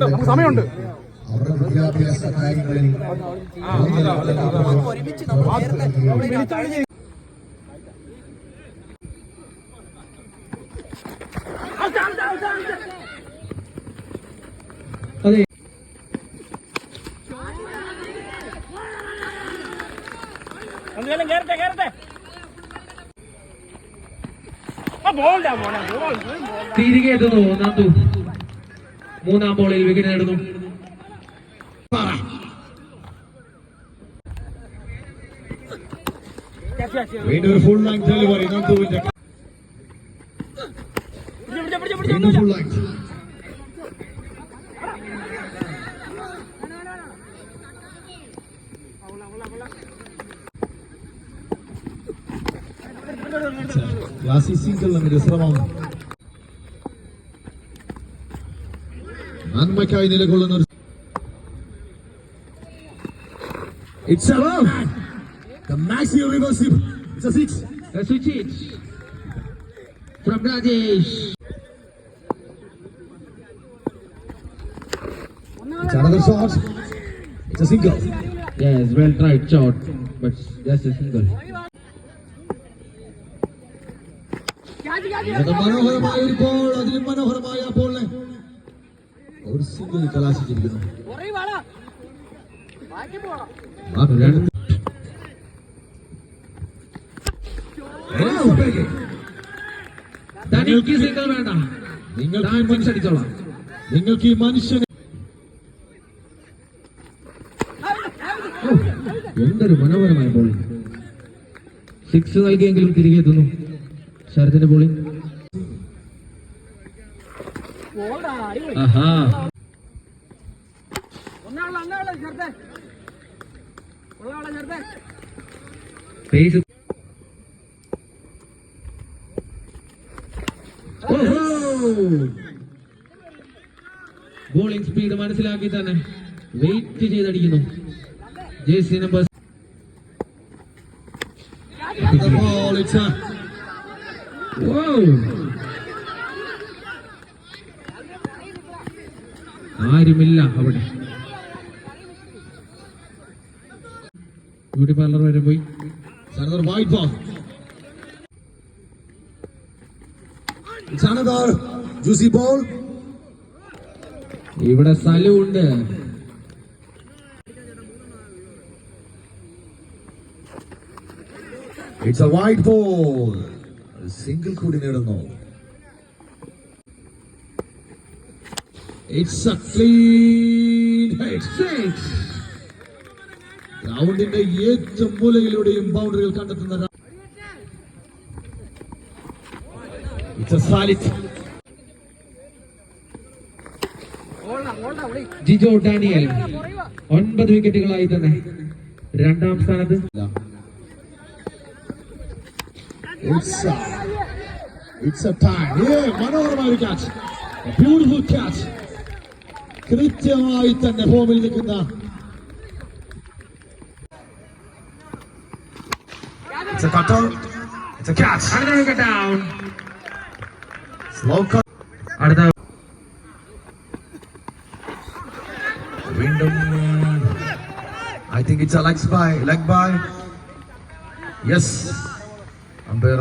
നമുക്ക് സമയമുണ്ട് അവരുടെ കാര്യങ്ങളിൽ എന്തായാലും തിരികെ എത്തുന്നു. നന്ദു. മൂന്നാം ബോളിൽ വിക്കറ്റ് നേടുന്നു. വീണ്ടും ഒരു ഫുൾ ലാങ് ഡെലിവറി നന്ദുവിന്റെ ഫുൾ ലെങ്ത് ಯಾಸಿಸಿಂಗಲ್ ನಮಗೆ ಶ್ರಮವನ್ನು ನನ್ಮಕ್ಕಾಗಿ ನೆಲೆಗೊಳ್ಳುವ it's a run the match irreversible it's a It's a six. A switch it from Rajesh. It's another shot. It's a single. Yes, well tried shot, but that's a single. മനോഹരമായ ഒരു ball അതിലും മനോഹരമായ ബോളിനെ ഒരു single കലാശിച്ചിരിക്കുന്നു. Single വേണ്ട. നിങ്ങൾക്ക് നിങ്ങൾക്ക് ഈ മനുഷ്യനെ എന്തൊരു മനോഹരമായ ബോളിംഗ് സിക്സ് നൽകിയെങ്കിലും തിരികെ എത്തുന്നു. ശരത്തിന്റെ ബോളിംഗ് പേസ്. ബോളിംഗ് സ്പീഡ് മനസ്സിലാക്കി തന്നെ. Wait ചെയ്തടിക്കുന്നു. Jersey number The ball, it's a ആരുമില്ല അവിടെ. ബ്യൂട്ടി പാർലർ വരെ പോയി. സനദാർ വായ്പ. സനദാർ ജൂസി ബോൾ. ഇവിടെ സ്ഥലമുണ്ട്. It's a white ball single കൂടി നേടുന്നു. It's a clean hit. ഗ്രൗണ്ടിന്റെ ഏറ്റവും മൂലയിലൂടെയും ബൗണ്ടറികൾ കണ്ടെത്തുന്ന. ജിജോ ഡാനിയൽ ഒൻപത് വിക്കറ്റുകളായി തന്നെ രണ്ടാം സ്ഥാനത്ത്. മനോഹരമായ ഒരു ക്യാച്ച് ബ്യൂട്ടിഫുൾ ക്യാച്ച് കൃത്യമായി തന്നെ ഫോമിൽ നിൽക്കുന്ന It's a cutter. It's a catch. അടുത്ത വിക്കറ്റ് ഡൗൺ Slow cut. അടുത്ത വീണ്ടും I think it's a leg bye leg bye yes umpire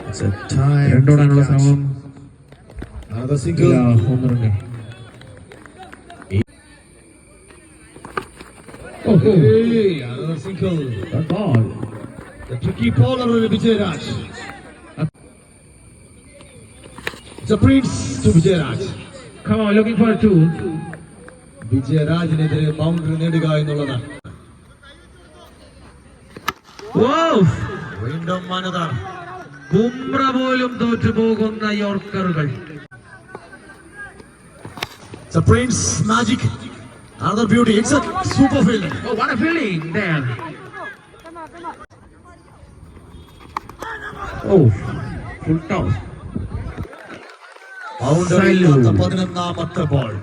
it's a time രണ്ടോടാനുള്ള ശ്രമം. another ഇല്ല, single ഒന്ന് റണ്ണ്. ഓഹോ, hey another single that ball. the tricky bowler of Vijay it's a prince to Vijay Raj Come on, looking for two. വിജയരാജിനെതിരെ boundary നേടുക എന്നുള്ളതാണ് Wow! വീണ്ടും മാനത ബുംറ പോലും തോറ്റുപോകുന്ന യോർക്കറുകൾ The Prince Magic. Another beauty. It's a super feeling. Oh, what a feeling there. Oh, full toss. Boundary പതിനൊന്നാമത്തെ ball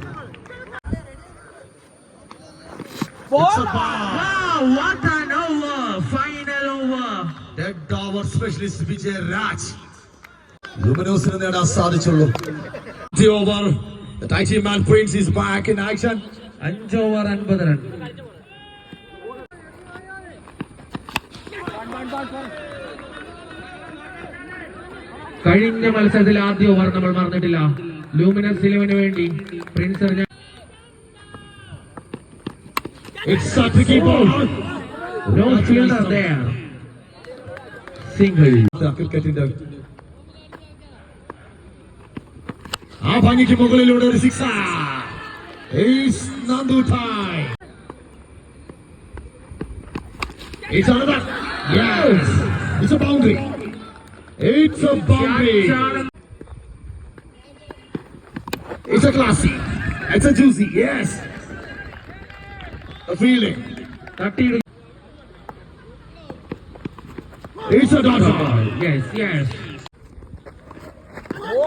dead over specialist Vijayaraj ലുമിനോസിന് നേടാൻ the over The Tahiti man Prince is back in action. അഞ്ച് over അൻപത് run കഴിഞ്ഞ മത്സരത്തിൽ ആദ്യ over നമ്മൾ മറന്നിട്ടില്ല luminous ഇലവന് വേണ്ടി പ്രിൻസ് എറിഞ്ഞ It's a tricky ball. No fielder there single ആ ഭംഗിക്ക് മുകളിലൂടെ ഒരു six Nandu time It's another. Yes. It's a boundary. It's a boundary. It's a classy. It's a juicy. Yes. A feeling. തട്ടിയിടും It's a dot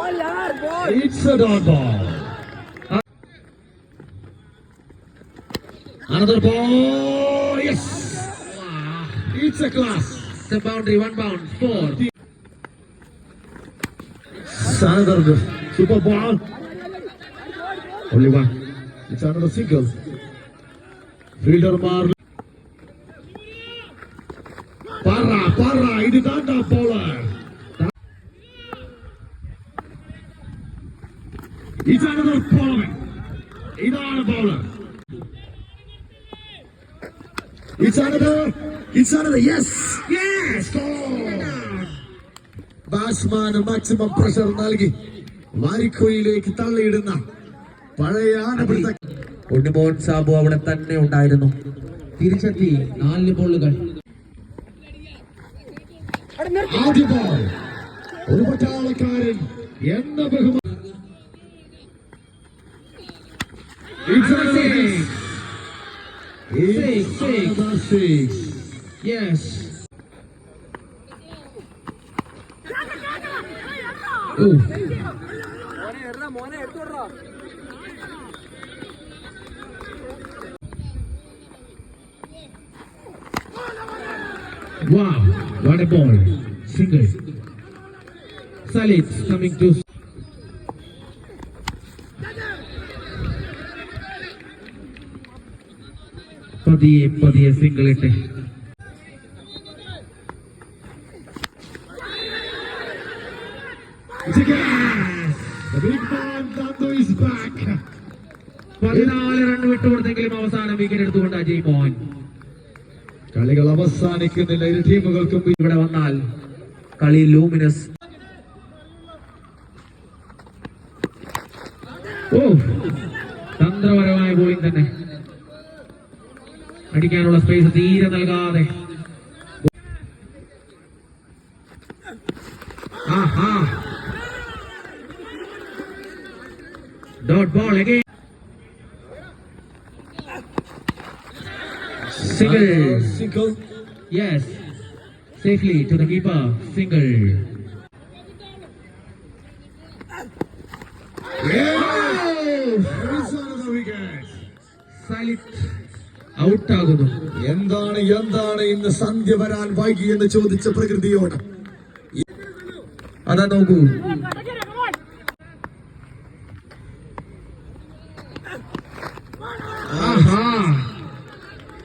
ball yaar ball it's a dot ball. Another ball yes. It's a class. The boundary one bound four. Another super ball. Only one. It's another single. Fielder mark It's of another. Yes. Yes. ബാറ്റ്സ്മാന് maximum pressure നൽകി വാരിക്കോയിലേക്ക് തള്ളിയിടുന്ന പഴയ ആനപ്പിടുത്ത ഉണ്ണിമോഹൻ സാബു അവിടെ തന്നെ ഉണ്ടായിരുന്നു തിരിച്ചെത്തി നാല് ബോളുകൾ ആദ്യ ബോൾ ഒരു പട്ടാളക്കാരൻ എന്ന ബഹുമാനം Six, six. six. Yes. Wow, what a ball. Single. Salih coming to പതിയെ പതിയെ സിംഗിൾ ഇട്ട് It's a gas. The big man Nando is back. പതിനാല് റൺ വിട്ടുകൊടുത്തെങ്കിലും അവസാനം വിക്കറ്റ് എടുത്തുകൊണ്ട് അജയ് മോഹൻ കളികൾ അവസാനിക്കുന്നില്ല ഇരു ടീമുകൾക്കും ഇവിടെ വന്നാൽ കളി ലൂമിനസ് ഓ തന്ത്രപരമായ ബോളിംഗ് തന്നെ അടിക്കാനുള്ള സ്പേസ് തീരെ നൽകാതെ dot ball again single single. Yes. Safely to the keeper. Single. It's another wicket. Silent. Out ആകുന്നു എന്താണ് എന്താണ് ഇന്ന് സന്ധ്യ വരാൻ വൈകി എന്ന് ചോദിച്ച പ്രകൃതിയോട്? അതാ നോക്കൂ.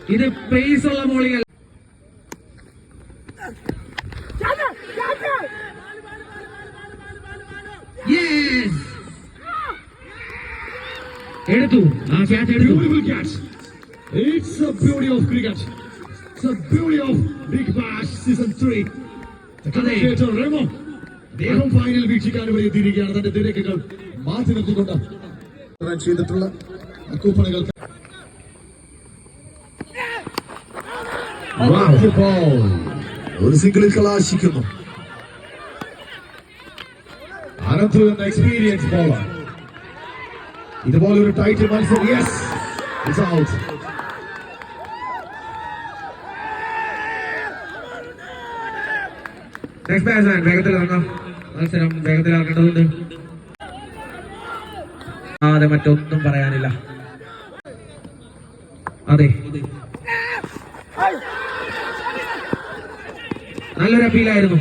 ഇത് പേസ് ഉള്ള ബോളികൾ. എടുത്തു. ആ ക്യാച്ച് എടുത്തു. Catch. It's a beauty of cricket. It's a beauty of Big Bash Season 3. The commentator അദ്ദേഹം ഫൈനൽ വീക്ഷിക്കാൻ വരെ എത്തിയിരിക്കുകയാണ്. തന്റെ തിരക്കുകൾ മാറ്റി നിർത്തിക്കൊണ്ട് ചെയ്തിട്ടുള്ള ball. ഒരു സിംഗിളിൽ കലാശിക്കുന്നു. അനന്തു എന്ന എക്സ്പീരിയൻസ് ബോളർ ഇതുപോലെ ഒരു ടൈറ്റിൽ മത്സരം. യെസ് ഇറ്റ്സ് ഔട്ട് വേഗത്തിൽ ഇറങ്ങാം മത്സരം വേഗത്തിൽ ഇറങ്ങേണ്ടതുണ്ട് അതെ മറ്റൊന്നും പറയാനില്ല. അതെ. നല്ലൊരു അപ്പീലായിരുന്നു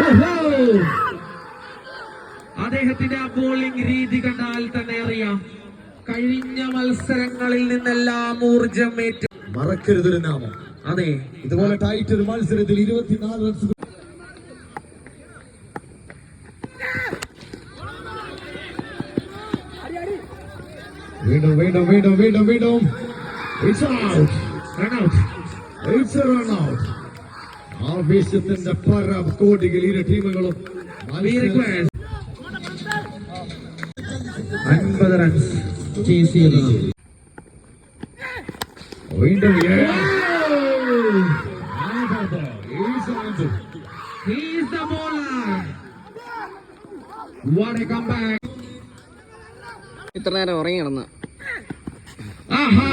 ഓഹോ! അദ്ദേഹത്തിന്റെ ആ ബോളിംഗ് രീതി കണ്ടാൽ തന്നെ അറിയാം കഴിഞ്ഞ മത്സരങ്ങളിൽ ഊർജമേറ്റ് മറക്കരുതൊരു നാമം. അതെ ഇതുപോലെ ടൈറ്റ് ഒരു മത്സരത്തിൽ ഇരുപത്തിനാല് റൺസ് വീണ്ടും വീണ്ടും വീണ്ടും വീണ്ടും വീണ്ടും. It's out it's run out ആവേശത്തിന്റെ പര കോടികൾ ഇരു ടീമുകളും അൻപത് റൺസ് ചേസ് ചെയ്തത് comeback. ഇത്ര നേരം ഉറങ്ങി കിടന്ന് ആഹാ.